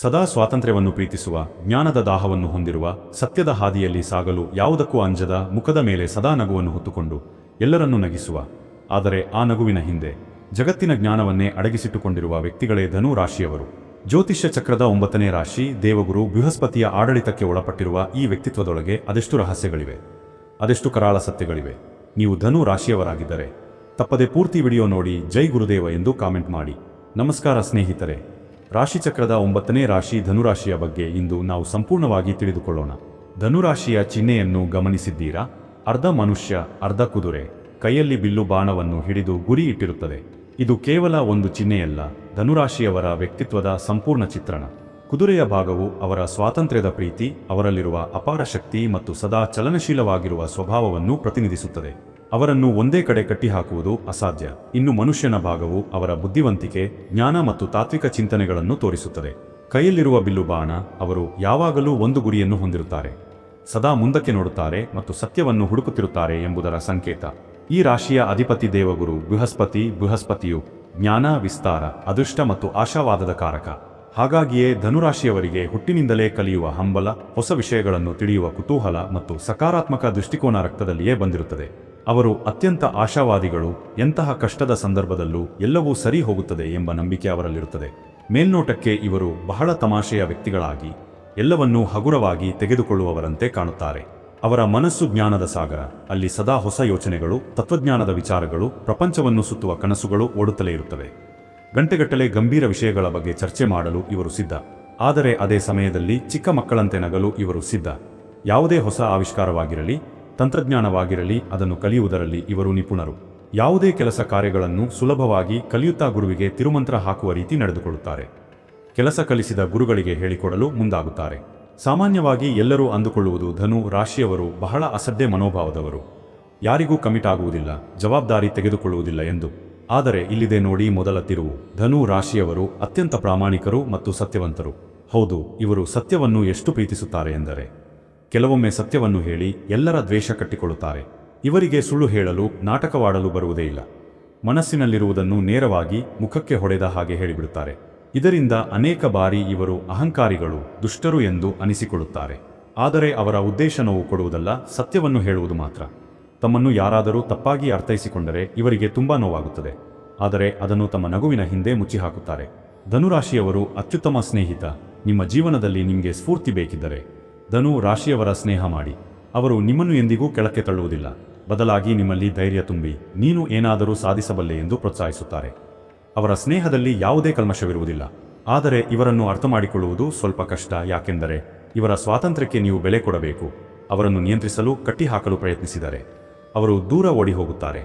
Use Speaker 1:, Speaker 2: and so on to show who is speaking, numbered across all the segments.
Speaker 1: ಸದಾ ಸ್ವಾತಂತ್ರ್ಯವನ್ನು ಪ್ರೀತಿಸುವ, ಜ್ಞಾನದ ದಾಹವನ್ನು ಹೊಂದಿರುವ, ಸತ್ಯದ ಹಾದಿಯಲ್ಲಿ ಸಾಗಲು ಯಾವುದಕ್ಕೂ ಅಂಜದ, ಮುಖದ ಮೇಲೆ ಸದಾ ನಗುವನ್ನು ಹೊತ್ತುಕೊಂಡು ಎಲ್ಲರನ್ನೂ ನಗಿಸುವ. ಆದರೆ ಆ ನಗುವಿನ ಹಿಂದೆ ಜಗತ್ತಿನ ಜ್ಞಾನವನ್ನೇ ಅಡಗಿಸಿಟ್ಟುಕೊಂಡಿರುವ ವ್ಯಕ್ತಿಗಳೇ ಧನು ರಾಶಿಯವರು ಜ್ಯೋತಿಷ್ಯ ಚಕ್ರದ ಒಂಬತ್ತನೇ ರಾಶಿ, ದೇವಗುರು ಬೃಹಸ್ಪತಿಯ ಆಡಳಿತಕ್ಕೆ ಒಳಪಟ್ಟಿರುವ ಈ ವ್ಯಕ್ತಿತ್ವದೊಳಗೆ ಅದೆಷ್ಟು ರಹಸ್ಯಗಳಿವೆ? ಅದೆಷ್ಟು ಕರಾಳ ಸತ್ಯಗಳಿವೆ? ನೀವು ಧನು ರಾಶಿಯವರಾಗಿದ್ದರೆ ತಪ್ಪದೆ ಪೂರ್ತಿ ವಿಡಿಯೋ ನೋಡಿ ಜೈ ಗುರುದೇವ ಎಂದು ಕಾಮೆಂಟ್ ಮಾಡಿ. ನಮಸ್ಕಾರ ಸ್ನೇಹಿತರೆ. ರಾಶಿಚಕ್ರದ ಒಂಬತ್ತನೇ ರಾಶಿ ಧನುರಾಶಿಯ ಬಗ್ಗೆ ಇಂದು ನಾವು ಸಂಪೂರ್ಣವಾಗಿ ತಿಳಿದುಕೊಳ್ಳೋಣ. ಧನುರಾಶಿಯ ಚಿಹ್ನೆಯನ್ನು ಗಮನಿಸಿದ್ದೀರಾ? ಅರ್ಧ ಮನುಷ್ಯ, ಅರ್ಧ ಕುದುರೆ, ಕೈಯಲ್ಲಿ ಬಿಲ್ಲು ಬಾಣವನ್ನು ಹಿಡಿದು ಗುರಿ ಇಟ್ಟಿರುತ್ತದೆ. ಇದು ಕೇವಲ ಒಂದು ಚಿಹ್ನೆಯಲ್ಲ, ಧನುರಾಶಿಯವರ ವ್ಯಕ್ತಿತ್ವದ ಸಂಪೂರ್ಣ ಚಿತ್ರಣ. ಕುದುರೆಯ ಭಾಗವು ಅವರ ಸ್ವಾತಂತ್ರ್ಯದ ಪ್ರೀತಿ, ಅವರಲ್ಲಿರುವ ಅಪಾರ ಶಕ್ತಿ ಮತ್ತು ಸದಾ ಚಲನಶೀಲವಾಗಿರುವ ಸ್ವಭಾವವನ್ನು ಪ್ರತಿನಿಧಿಸುತ್ತದೆ. ಅವರನ್ನು ಒಂದೇ ಕಡೆ ಕಟ್ಟಿಹಾಕುವುದು ಅಸಾಧ್ಯ. ಇನ್ನು ಮನುಷ್ಯನ ಭಾಗವು ಅವರ ಬುದ್ಧಿವಂತಿಕೆ, ಜ್ಞಾನ ಮತ್ತು ತಾತ್ವಿಕ ಚಿಂತನೆಗಳನ್ನು ತೋರಿಸುತ್ತದೆ. ಕೈಯಲ್ಲಿರುವ ಬಿಲ್ಲು ಬಾಣ, ಅವರು ಯಾವಾಗಲೂ ಒಂದು ಗುರಿಯನ್ನು ಹೊಂದಿರುತ್ತಾರೆ. ಸದಾ ಮುಂದಕ್ಕೆ ನೋಡುತ್ತಾರೆ ಮತ್ತು ಸತ್ಯವನ್ನು ಹುಡುಕುತ್ತಿರುತ್ತಾರೆ ಎಂಬುದರ ಸಂಕೇತ. ಈ ರಾಶಿಯ ಅಧಿಪತಿ ದೇವಗುರು, ಬೃಹಸ್ಪತಿ, ಬೃಹಸ್ಪತಿಯು ಜ್ಞಾನ, ವಿಸ್ತಾರ, ಅದೃಷ್ಟ ಮತ್ತು ಆಶಾವಾದದ ಕಾರಕ. ಹಾಗಾಗಿಯೇ ಧನುರಾಶಿಯವರಿಗೆ ಹುಟ್ಟಿನಿಂದಲೇ ಕಲಿಯುವ ಹಂಬಲ, ಹೊಸ ವಿಷಯಗಳನ್ನು ತಿಳಿಯುವ ಕುತೂಹಲ ಮತ್ತು ಸಕಾರಾತ್ಮಕ ದೃಷ್ಟಿಕೋನ ರಕ್ತದಲ್ಲಿಯೇ ಬಂದಿರುತ್ತದೆ. ಅವರು ಅತ್ಯಂತ ಆಶಾವಾದಿಗಳು, ಎಂತಹ ಕಷ್ಟದ ಸಂದರ್ಭದಲ್ಲೂ ಎಲ್ಲವೂ ಸರಿ ಹೋಗುತ್ತದೆ ಎಂಬ ನಂಬಿಕೆ ಅವರಲ್ಲಿರುತ್ತದೆ. ಮೇಲ್ನೋಟಕ್ಕೆ ಇವರು ಬಹಳ ತಮಾಷೆಯ ವ್ಯಕ್ತಿಗಳಾಗಿ, ಎಲ್ಲವನ್ನೂ ಹಗುರವಾಗಿ ತೆಗೆದುಕೊಳ್ಳುವವರಂತೆ ಕಾಣುತ್ತಾರೆ. ಅವರ ಮನಸ್ಸು ಜ್ಞಾನದ ಸಾಗರ, ಅಲ್ಲಿ ಸದಾ ಹೊಸ ಯೋಚನೆಗಳು, ತತ್ವಜ್ಞಾನದ ವಿಚಾರಗಳು, ಪ್ರಪಂಚವನ್ನು ಸುತ್ತುವ ಕನಸುಗಳು ಓಡುತ್ತಲೇ ಇರುತ್ತವೆ. ಗಂಟೆಗಟ್ಟಲೆ ಗಂಭೀರ ವಿಷಯಗಳ ಬಗ್ಗೆ ಚರ್ಚೆ ಮಾಡಲು ಇವರು ಸಿದ್ಧ. ಆದರೆ ಅದೇ ಸಮಯದಲ್ಲಿ ಚಿಕ್ಕ ಮಕ್ಕಳಂತೆ ನಗಲು ಇವರು ಸಿದ್ಧ. ಯಾವುದೇ ಹೊಸ ಆವಿಷ್ಕಾರವಾಗಿರಲಿ ತಂತ್ರಜ್ಞಾನವಾಗಿರಲಿ, ಅದನ್ನು ಕಲಿಯುವುದರಲ್ಲಿ ಇವರು ನಿಪುಣರು. ಯಾವುದೇ ಕೆಲಸ ಕಾರ್ಯಗಳನ್ನು ಸುಲಭವಾಗಿ ಕಲಿಯುತ್ತಾ ಗುರುವಿಗೆ ತಿರುಮಂತ್ರ ಹಾಕುವ ರೀತಿ ನಡೆದುಕೊಳ್ಳುತ್ತಾರೆ. ಕೆಲಸ ಕಲಿಸಿದ ಗುರುಗಳಿಗೆ ಹೇಳಿಕೊಡಲು ಮುಂದಾಗುತ್ತಾರೆ. ಸಾಮಾನ್ಯವಾಗಿ ಎಲ್ಲರೂ ಅಂದುಕೊಳ್ಳುವುದು ಧನು, ರಾಶಿಯವರು ಬಹಳ ಅಸಡ್ಡೆ ಮನೋಭಾವದವರು. ಯಾರಿಗೂ ಕಮಿಟ್ ಆಗುವುದಿಲ್ಲ, ಜವಾಬ್ದಾರಿ ತೆಗೆದುಕೊಳ್ಳುವುದಿಲ್ಲ ಎಂದು. ಆದರೆ ಇಲ್ಲಿದೆ ನೋಡಿ ಮೊದಲ ತಿರುವು. ಧನು, ರಾಶಿಯವರು ಅತ್ಯಂತ ಪ್ರಾಮಾಣಿಕರು ಮತ್ತು ಸತ್ಯವಂತರು. ಹೌದು, ಇವರು ಸತ್ಯವನ್ನು ಎಷ್ಟು ಪ್ರೀತಿಸುತ್ತಾರೆ ಎಂದರೆ. ಕೆಲವೊಮ್ಮೆ ಸತ್ಯವನ್ನು ಹೇಳಿ ಎಲ್ಲರ ದ್ವೇಷ ಕಟ್ಟಿಕೊಳ್ಳುತ್ತಾರೆ. ಇವರಿಗೆ ಸುಳ್ಳು ಹೇಳಲು, ನಾಟಕವಾಡಲು ಬರುವುದೇ ಇಲ್ಲ. ಮನಸ್ಸಿನಲ್ಲಿರುವುದನ್ನು ನೇರವಾಗಿ ಮುಖಕ್ಕೆ ಹೊಡೆದ ಹಾಗೆ ಹೇಳಿಬಿಡುತ್ತಾರೆ. ಇದರಿಂದ ಅನೇಕ ಬಾರಿ ಇವರು ಅಹಂಕಾರಿಗಳು, ದುಷ್ಟರು ಎಂದು ಅನಿಸಿಕೊಳ್ಳುತ್ತಾರೆ. ಆದರೆ ಅವರ ಉದ್ದೇಶ ನೋವು ಕೊಡುವುದಲ್ಲ, ಸತ್ಯವನ್ನು ಹೇಳುವುದು ಮಾತ್ರ. ತಮ್ಮನ್ನು ಯಾರಾದರೂ ತಪ್ಪಾಗಿ ಅರ್ಥೈಸಿಕೊಂಡರೆ ಇವರಿಗೆ ತುಂಬಾ ನೋವಾಗುತ್ತದೆ. ಆದರೆ ಅದನ್ನು ತಮ್ಮ ನಗುವಿನ ಹಿಂದೆ ಮುಚ್ಚಿಹಾಕುತ್ತಾರೆ. ಧನುರಾಶಿಯವರು ಅತ್ಯುತ್ತಮ ಸ್ನೇಹಿತ. ನಿಮ್ಮ ಜೀವನದಲ್ಲಿ ನಿಮಗೆ ಸ್ಫೂರ್ತಿ ಬೇಕಿದ್ದರೆ. ಧನು ರಾಶಿಯವರ ಸ್ನೇಹ ಮಾಡಿ. ಅವರು ನಿಮ್ಮನ್ನು ಎಂದಿಗೂ ಕೆಳಕ್ಕೆ ತಳ್ಳುವುದಿಲ್ಲ. ಬದಲಾಗಿ ನಿಮ್ಮಲ್ಲಿ ಧೈರ್ಯ ತುಂಬಿ, ನೀನು ಏನಾದರೂ ಸಾಧಿಸಬಲ್ಲೆ ಎಂದು ಪ್ರೋತ್ಸಾಹಿಸುತ್ತಾರೆ. ಅವರ ಸ್ನೇಹದಲ್ಲಿ ಯಾವುದೇ ಕಲ್ಮಶವಿರುವುದಿಲ್ಲ. ಆದರೆ ಇವರನ್ನು ಅರ್ಥ ಮಾಡಿಕೊಳ್ಳುವುದು ಸ್ವಲ್ಪ ಕಷ್ಟ, ಯಾಕೆಂದರೆ ಇವರ ಸ್ವಾತಂತ್ರ್ಯಕ್ಕೆ ನೀವು ಬೆಲೆ ಕೊಡಬೇಕು. ಅವರನ್ನು ನಿಯಂತ್ರಿಸಲು ಕಟ್ಟಿಹಾಕಲು ಪ್ರಯತ್ನಿಸಿದರೆ. ಅವರು ದೂರ ಓಡಿ ಹೋಗುತ್ತಾರೆ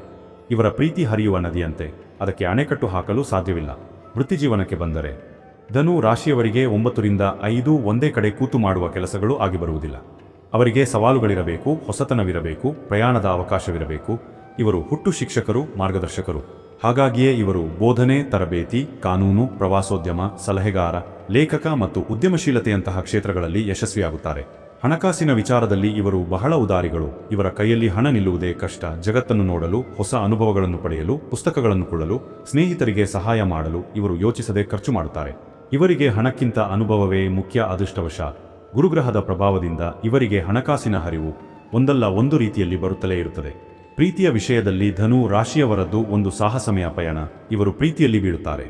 Speaker 1: ಇವರ ಪ್ರೀತಿ ಹರಿಯುವ ನದಿಯಂತೆ, ಅದಕ್ಕೆ ಅಣೆಕಟ್ಟು ಹಾಕಲು ಸಾಧ್ಯವಿಲ್ಲ. ವೃತ್ತಿಜೀವನಕ್ಕೆ ಬಂದರೆ ಧನು ರಾಶಿಯವರಿಗೆ ಒಂಬತ್ತರಿಂದ ಐದು ಒಂದೇ ಕಡೆ ಕೂತು ಮಾಡುವ ಕೆಲಸಗಳು ಆಗಿ ಬರುವುದಿಲ್ಲ. ಅವರಿಗೆ ಸವಾಲುಗಳಿರಬೇಕು, ಹೊಸತನವಿರಬೇಕು, ಪ್ರಯಾಣದ ಅವಕಾಶವಿರಬೇಕು. ಇವರು ಹುಟ್ಟು ಶಿಕ್ಷಕರು, ಮಾರ್ಗದರ್ಶಕರು. ಹಾಗಾಗಿಯೇ ಇವರು ಬೋಧನೆ, ತರಬೇತಿ, ಕಾನೂನು, ಪ್ರವಾಸೋದ್ಯಮ, ಸಲಹೆಗಾರ, ಲೇಖಕ ಮತ್ತು ಉದ್ಯಮಶೀಲತೆಯಂತಹ ಕ್ಷೇತ್ರಗಳಲ್ಲಿ ಯಶಸ್ವಿಯಾಗುತ್ತಾರೆ. ಹಣಕಾಸಿನ ವಿಚಾರದಲ್ಲಿ ಇವರು ಬಹಳ ಉದಾರಿಗಳು. ಇವರ ಕೈಯಲ್ಲಿ ಹಣ ನಿಲ್ಲುವುದೇ ಕಷ್ಟ. ಜಗತ್ತನ್ನು ನೋಡಲು, ಹೊಸ ಅನುಭವಗಳನ್ನು ಪಡೆಯಲು, ಪುಸ್ತಕಗಳನ್ನು ಕೊಳ್ಳಲು, ಸ್ನೇಹಿತರಿಗೆ ಸಹಾಯ ಮಾಡಲು ಇವರು ಯೋಚಿಸದೆ ಖರ್ಚು ಮಾಡುತ್ತಾರೆ. ಇವರಿಗೆ ಹಣಕ್ಕಿಂತ ಅನುಭವವೇ ಮುಖ್ಯ ಅದೃಷ್ಟವಶಾತ್ ಗುರುಗ್ರಹದ ಪ್ರಭಾವದಿಂದ ಇವರಿಗೆ ಹಣಕಾಸಿನ ಹರಿವು ಒಂದಲ್ಲ ಒಂದು ರೀತಿಯಲ್ಲಿ ಬರುತ್ತಲೇ ಇರುತ್ತದೆ. ಪ್ರೀತಿಯ ವಿಷಯದಲ್ಲಿ ಧನು ರಾಶಿಯವರದ್ದು ಒಂದು ಸಾಹಸಮಯ ಪಯಣ, ಇವರು ಪ್ರೀತಿಯಲ್ಲಿ ಬೀಳುತ್ತಾರೆ.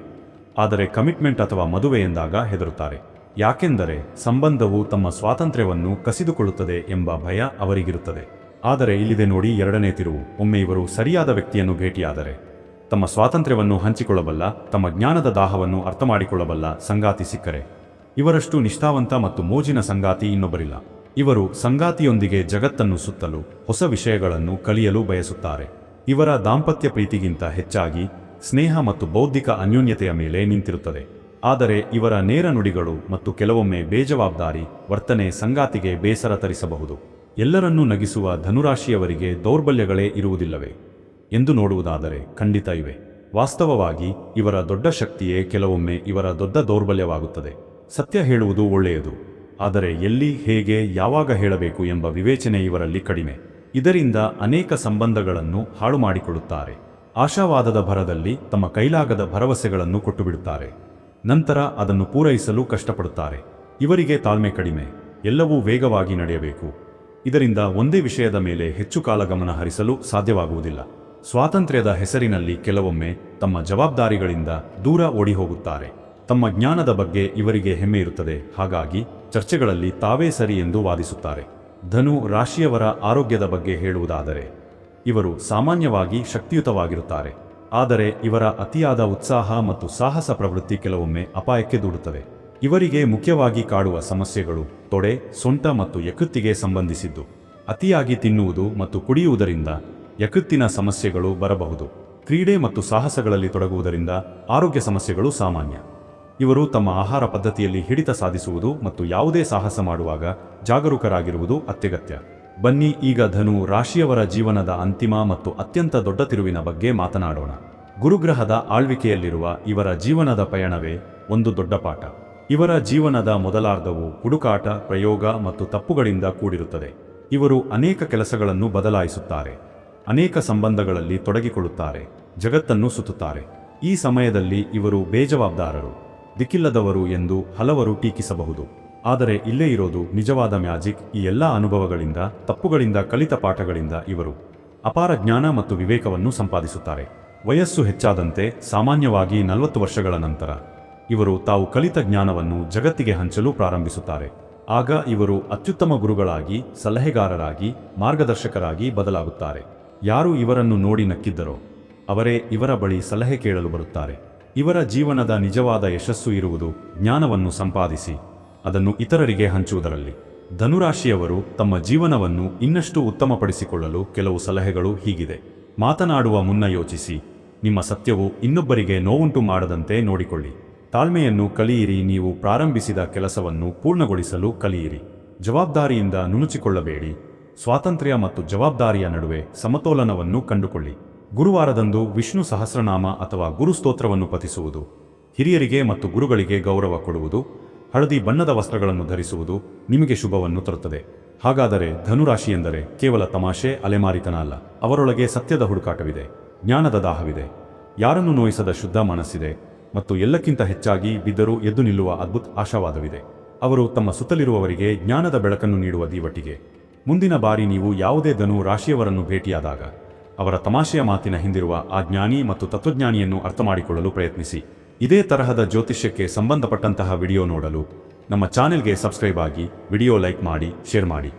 Speaker 1: ಆದರೆ ಕಮಿಟ್ಮೆಂಟ್ ಅಥವಾ ಮದುವೆ ಎಂದಾಗ ಹೆದರುತ್ತಾರೆ. ಯಾಕೆಂದರೆ ಸಂಬಂಧವು ತಮ್ಮ ಸ್ವಾತಂತ್ರ್ಯವನ್ನು ಕಸಿದುಕೊಳ್ಳುತ್ತದೆ ಎಂಬ ಭಯ ಅವರಿಗಿರುತ್ತದೆ. ಆದರೆ ಇಲ್ಲಿದೆ ನೋಡಿ ಎರಡನೇ ತಿರುವು, ಒಮ್ಮೆ ಇವರು ಸರಿಯಾದ ವ್ಯಕ್ತಿಯನ್ನು ಭೇಟಿಯಾದರೆ. ತಮ್ಮ ಸ್ವಾತಂತ್ರ್ಯವನ್ನು ಹಂಚಿಕೊಳ್ಳಬಲ್ಲ, ತಮ್ಮ ಜ್ಞಾನದ ದಾಹವನ್ನು ಅರ್ಥ ಮಾಡಿಕೊಳ್ಳಬಲ್ಲ ಸಂಗಾತಿ ಸಿಕ್ಕರೆ. ಇವರಷ್ಟು ನಿಷ್ಠಾವಂತ ಮತ್ತು ಮೋಜಿನ ಸಂಗಾತಿ ಇನ್ನೊಬ್ಬರಿಲ್ಲ. ಇವರು ಸಂಗಾತಿಯೊಂದಿಗೆ ಜಗತ್ತನ್ನು ಸುತ್ತಲು ಹೊಸ ವಿಷಯಗಳನ್ನು ಕಲಿಯಲು ಬಯಸುತ್ತಾರೆ. ಇವರ ದಾಂಪತ್ಯ ಪ್ರೀತಿಗಿಂತ ಹೆಚ್ಚಾಗಿ ಸ್ನೇಹ ಮತ್ತು ಬೌದ್ಧಿಕ ಅನ್ಯೋನ್ಯತೆಯ ಮೇಲೆ ನಿಂತಿರುತ್ತದೆ. ಆದರೆ ಇವರ ನೇರ ನುಡಿಗಳು ಮತ್ತು ಕೆಲವೊಮ್ಮೆ ಬೇಜವಾಬ್ದಾರಿ ವರ್ತನೆ ಸಂಗಾತಿಗೆ ಬೇಸರ ತರಿಸಬಹುದು. ಎಲ್ಲರನ್ನೂ ನಗಿಸುವ ಧನುರಾಶಿಯವರಿಗೆ ದೌರ್ಬಲ್ಯಗಳೇ ಇರುವುದಿಲ್ಲವೇ? ಎಂದು ನೋಡುವುದಾದರೆ ಖಂಡಿತ ಇವೆ. ವಾಸ್ತವವಾಗಿ ಇವರ ದೊಡ್ಡ ಶಕ್ತಿಯೇ ಕೆಲವೊಮ್ಮೆ ಇವರ ದೊಡ್ಡ ದೌರ್ಬಲ್ಯವಾಗುತ್ತದೆ. ಸತ್ಯ ಹೇಳುವುದು ಒಳ್ಳೆಯದು. ಆದರೆ ಎಲ್ಲಿ, ಹೇಗೆ, ಯಾವಾಗ ಹೇಳಬೇಕು ಎಂಬ ವಿವೇಚನೆ ಇವರಲ್ಲಿ ಕಡಿಮೆ. ಇದರಿಂದ ಅನೇಕ ಸಂಬಂಧಗಳನ್ನು ಹಾಳು ಮಾಡಿಕೊಳ್ಳುತ್ತಾರೆ ಆಶಾವಾದದ ಭರದಲ್ಲಿ ತಮ್ಮ ಕೈಲಾಗದ ಭರವಸೆಗಳನ್ನು ಕೊಟ್ಟುಬಿಡುತ್ತಾರೆ. ನಂತರ ಅದನ್ನು ಪೂರೈಸಲು ಕಷ್ಟಪಡುತ್ತಾರೆ. ಇವರಿಗೆ ತಾಳ್ಮೆ ಕಡಿಮೆ. ಎಲ್ಲವೂ ವೇಗವಾಗಿ ನಡೆಯಬೇಕು. ಇದರಿಂದ ಒಂದೇ ವಿಷಯದ ಮೇಲೆ ಹೆಚ್ಚು ಕಾಲ ಗಮನ ಹರಿಸಲು ಸಾಧ್ಯವಾಗುವುದಿಲ್ಲ. ಸ್ವಾತಂತ್ರ್ಯದ ಹೆಸರಿನಲ್ಲಿ ಕೆಲವೊಮ್ಮೆ ತಮ್ಮ ಜವಾಬ್ದಾರಿಗಳಿಂದ ದೂರ ಓಡಿ ಹೋಗುತ್ತಾರೆ ತಮ್ಮ ಜ್ಞಾನದ ಬಗ್ಗೆ ಇವರಿಗೆ ಹೆಮ್ಮೆ ಇರುತ್ತದೆ. ಹಾಗಾಗಿ ಚರ್ಚೆಗಳಲ್ಲಿ ತಾವೇ ಸರಿ ಎಂದು ವಾದಿಸುತ್ತಾರೆ. ಧನು ರಾಶಿಯವರ ಆರೋಗ್ಯದ ಬಗ್ಗೆ ಹೇಳುವುದಾದರೆ, ಇವರು ಸಾಮಾನ್ಯವಾಗಿ ಶಕ್ತಿಯುತವಾಗಿರುತ್ತಾರೆ. ಆದರೆ ಇವರ ಅತಿಯಾದ ಉತ್ಸಾಹ ಮತ್ತು ಸಾಹಸ ಪ್ರವೃತ್ತಿ ಕೆಲವೊಮ್ಮೆ ಅಪಾಯಕ್ಕೆ ದೂಡುತ್ತವೆ. ಇವರಿಗೆ ಮುಖ್ಯವಾಗಿ ಕಾಡುವ ಸಮಸ್ಯೆಗಳು ತೊಡೆ, ಸೊಂಟ ಮತ್ತು ಯಕೃತ್ತಿಗೆ ಸಂಬಂಧಿಸಿದ್ದು. ಅತಿಯಾಗಿ ತಿನ್ನುವುದು ಮತ್ತು ಕುಡಿಯುವುದರಿಂದ ಯಕೃತ್ತಿನ ಸಮಸ್ಯೆಗಳು ಬರಬಹುದು. ಕ್ರೀಡೆ ಮತ್ತು ಸಾಹಸಗಳಲ್ಲಿ ತೊಡಗುವುದರಿಂದ ಆರೋಗ್ಯ ಸಮಸ್ಯೆಗಳು ಸಾಮಾನ್ಯ. ಇವರು ತಮ್ಮ ಆಹಾರ ಪದ್ಧತಿಯಲ್ಲಿ ಹಿಡಿತ ಸಾಧಿಸುವುದು ಮತ್ತು ಯಾವುದೇ ಸಾಹಸ ಮಾಡುವಾಗ ಜಾಗರೂಕರಾಗಿರುವುದು ಅತ್ಯಗತ್ಯ. ಬನ್ನಿ, ಈಗ ಧನು ರಾಶಿಯವರ ಜೀವನದ ಅಂತಿಮ ಮತ್ತು ಅತ್ಯಂತ ದೊಡ್ಡ ತಿರುವಿನ ಬಗ್ಗೆ ಮಾತನಾಡೋಣ. ಗುರುಗ್ರಹದ ಆಳ್ವಿಕೆಯಲ್ಲಿರುವ ಇವರ ಜೀವನದ ಪಯಣವೇ ಒಂದು ದೊಡ್ಡ ಪಾಠ. ಇವರ ಜೀವನದ ಮೊದಲಾರ್ಧವು ಹುಡುಕಾಟ, ಪ್ರಯೋಗ ಮತ್ತು ತಪ್ಪುಗಳಿಂದ ಕೂಡಿರುತ್ತದೆ. ಇವರು ಅನೇಕ ಕೆಲಸಗಳನ್ನು ಬದಲಾಯಿಸುತ್ತಾರೆ. ಅನೇಕ ಸಂಬಂಧಗಳಲ್ಲಿ ತೊಡಗಿಕೊಳ್ಳುತ್ತಾರೆ, ಜಗತ್ತನ್ನು ಸುತ್ತುತ್ತಾರೆ. ಈ ಸಮಯದಲ್ಲಿ ಇವರು ಬೇಜವಾಬ್ದಾರರು, ದಿಕ್ಕಿಲ್ಲದವರು ಎಂದು ಹಲವರು ಟೀಕಿಸಬಹುದು. ಆದರೆ ಇಲ್ಲೇ ಇರೋದು ನಿಜವಾದ ಮ್ಯಾಜಿಕ್ ಈ ಎಲ್ಲ ಅನುಭವಗಳಿಂದ, ತಪ್ಪುಗಳಿಂದ, ಕಲಿತ ಪಾಠಗಳಿಂದ ಇವರು. ಅಪಾರ ಜ್ಞಾನ ಮತ್ತು ವಿವೇಕವನ್ನು ಸಂಪಾದಿಸುತ್ತಾರೆ. ವಯಸ್ಸು ಹೆಚ್ಚಾದಂತೆ ಸಾಮಾನ್ಯವಾಗಿ ನಲವತ್ತು ವರ್ಷಗಳ ನಂತರ, ಇವರು ತಾವು ಕಲಿತ ಜ್ಞಾನವನ್ನು ಜಗತ್ತಿಗೆ ಹಂಚಲು ಪ್ರಾರಂಭಿಸುತ್ತಾರೆ. ಆಗ ಇವರು ಅತ್ಯುತ್ತಮ ಗುರುಗಳಾಗಿ, ಸಲಹೆಗಾರರಾಗಿ, ಮಾರ್ಗದರ್ಶಕರಾಗಿ ಬದಲಾಗುತ್ತಾರೆ. ಯಾರು ಇವರನ್ನು ನೋಡಿ ನಕ್ಕಿದ್ದರೋ ಅವರೇ ಇವರ ಬಳಿ ಸಲಹೆ ಕೇಳಲು ಬರುತ್ತಾರೆ. ಇವರ ಜೀವನದ ನಿಜವಾದ ಯಶಸ್ಸು ಇರುವುದು ಜ್ಞಾನವನ್ನು ಸಂಪಾದಿಸಿ, ಅದನ್ನು ಇತರರಿಗೆ ಹಂಚುವುದರಲ್ಲಿ. ಧನುರಾಶಿಯವರು ತಮ್ಮ ಜೀವನವನ್ನು ಇನ್ನಷ್ಟು ಉತ್ತಮಪಡಿಸಿಕೊಳ್ಳಲು ಕೆಲವು ಸಲಹೆಗಳು ಹೀಗಿದೆ. ಮಾತನಾಡುವ ಮುನ್ನ ಯೋಚಿಸಿ, ನಿಮ್ಮ ಸತ್ಯವು ಇನ್ನೊಬ್ಬರಿಗೆ ನೋವುಂಟು ಮಾಡದಂತೆ ನೋಡಿಕೊಳ್ಳಿ. ತಾಳ್ಮೆಯನ್ನು ಕಲಿಯಿರಿ, ನೀವು ಪ್ರಾರಂಭಿಸಿದ ಕೆಲಸವನ್ನು ಪೂರ್ಣಗೊಳಿಸಲು ಕಲಿಯಿರಿ. ಜವಾಬ್ದಾರಿಯಿಂದ ನುಣುಚಿಕೊಳ್ಳಬೇಡಿ. ಸ್ವಾತಂತ್ರ್ಯ ಮತ್ತು ಜವಾಬ್ದಾರಿಯ ನಡುವೆ ಸಮತೋಲನವನ್ನು ಕಂಡುಕೊಳ್ಳಿ. ಗುರುವಾರದಂದು ವಿಷ್ಣು ಸಹಸ್ರನಾಮ ಅಥವಾ ಗುರುಸ್ತೋತ್ರವನ್ನು ಪಠಿಸುವುದು, ಹಿರಿಯರಿಗೆ ಮತ್ತು ಗುರುಗಳಿಗೆ ಗೌರವ ಕೊಡುವುದು, ಹಳದಿ ಬಣ್ಣದ ವಸ್ತ್ರಗಳನ್ನು ಧರಿಸುವುದು ನಿಮಗೆ ಶುಭವನ್ನು ತರುತ್ತದೆ. ಹಾಗಾದರೆ ಧನುರಾಶಿ ಎಂದರೆ ಕೇವಲ ತಮಾಷೆ, ಅಲೆಮಾರಿತನ ಅಲ್ಲ, ಅವರೊಳಗೆ ಸತ್ಯದ ಹುಡುಕಾಟವಿದೆ, ಜ್ಞಾನದ ದಾಹವಿದೆ. ಯಾರನ್ನು ನೋಯಿಸದ ಶುದ್ಧ ಮನಸ್ಸಿದೆ ಮತ್ತು ಎಲ್ಲಕ್ಕಿಂತ ಹೆಚ್ಚಾಗಿ ಬಿದ್ದರೂ ಎದ್ದು ನಿಲ್ಲುವ ಅದ್ಭುತ ಆಶಾವಾದವಿದೆ. ಅವರು ತಮ್ಮ ಸುತ್ತಲಿರುವವರಿಗೆ ಜ್ಞಾನದ ಬೆಳಕನ್ನು ನೀಡುವ ದೀವಟಿಗೆ. ಮುಂದಿನ ಬಾರಿ ನೀವು ಯಾವುದೇ ಧನು ರಾಶಿಯವರನ್ನು ಭೇಟಿಯಾದಾಗ, ಅವರ ತಮಾಷೆಯ ಮಾತಿನ ಹಿಂದಿರುವ ಆ ಜ್ಞಾನಿ ಮತ್ತು ತತ್ವಜ್ಞಾನಿಯನ್ನು ಅರ್ಥಮಾಡಿಕೊಳ್ಳಲು ಪ್ರಯತ್ನಿಸಿ. ಇದೇ ತರಹದ ಜ್ಯೋತಿಷ್ಯಕ್ಕೆ ಸಂಬಂಧಪಟ್ಟಂತಹ ವಿಡಿಯೋ ನೋಡಲು ನಮ್ಮ ಚಾನೆಲ್ಗೆ ಸಬ್ಸ್ಕ್ರೈಬ್ ಆಗಿ, ವಿಡಿಯೋ ಲೈಕ್ ಮಾಡಿ, ಶೇರ್ ಮಾಡಿ.